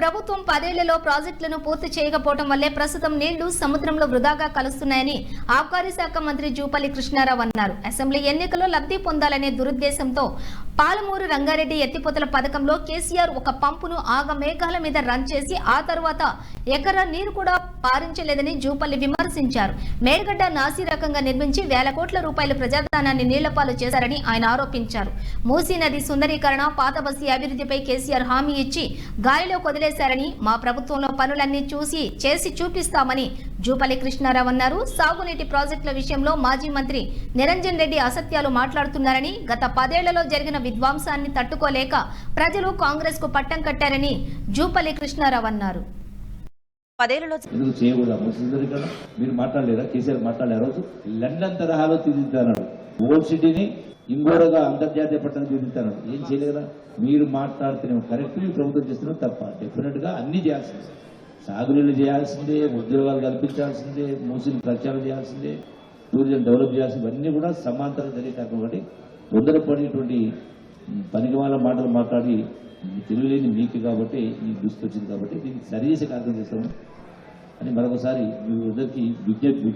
ప్రభుత్వం పదేళ్ళలో ప్రాజెక్టులను పూర్తి చేయకపోవడం వల్లే ప్రస్తుతం నీళ్ళు సముద్రంలో వృధాగా కలుస్తున్నాయని ఆబ్కారీ శాఖ మంత్రి జూపల్లి కృష్ణారావు అన్నారు. అసెంబ్లీ ఎన్నికల్లో లబ్ధి పొందాలనే దురుద్దేశంతో పాలమూరు రంగారెడ్డి ఎత్తిపోతల పథకంలో కేసీఆర్ ఒక పంపును ఆగ మేఘాల మీద రన్ చేసి ఆ తర్వాత ఎకరా నీరు కూడా పారించలేదని జూపల్లి విమర్శించారు. మేడిగడ్డ నాసి రకంగా నిర్మించి వేల కోట్ల రూపాయల ప్రజాధనాన్ని నీళ్ళపాలు చేశారని ఆయన ఆరోపించారు. మూసీ నది సుందరీకరణ పాతబస్తి అభివృద్ధిపై కేసీఆర్ హామీ ఇచ్చి గాలిలో కొదిలేశారని మా ప్రభుత్వంలో పనులన్నీ చూసి చేసి చూపిస్తామని జూపల్లి కృష్ణారావు అన్నారు. సాగునీటి ప్రాజెక్టుల విషయంలో మాజీ మంత్రి నిరంజన్ రెడ్డి అసత్యాలు మాట్లాడుతున్నారని గత పదేళ్ళలో జరిగిన విధ్వంసాన్ని తట్టుకోలేక ప్రజలు కాంగ్రెస్కు పట్టం కట్టారని జూపల్లి కృష్ణారావు అన్నారు. పదేళ్ళలో మీరు మాట్లాడలేరా కేసీఆర్ మాట్లాడే ఆ రోజు లండన్ తరహాలో తీర్చిదిద్దాడు ఓల్డ్ సిటీని ఇంగోరగా అంతర్జాతీయ పట్టణం తీర్చిదిద్దాడు ఏం చేయలేదా? మీరు మాట్లాడుతున్నాం కరెక్ట్. మీ ప్రభుత్వం చేస్తున్నాం తప్ప. డెఫినెట్గా అన్ని చేయాల్సిందే. సాగునీళ్ళు చేయాల్సిందే ఉద్యోగాలు కల్పించాల్సిందే మూసిని ప్రచారం చేయాల్సిందే టూరిజం డెవలప్ చేయాల్సింది. ఇవన్నీ కూడా సమాంతరం జరిగే కాబట్టి తొందరపడేటువంటి పనికిమాల మాటలు మాట్లాడి తెలియలేని మీకు కాబట్టి ఈ దృష్టి వచ్చింది కాబట్టి దీన్ని సరి చేసే కార్యక్రమం చేస్తాము అని మరొకసారి మీ అందరికీ విజ్ఞప్తి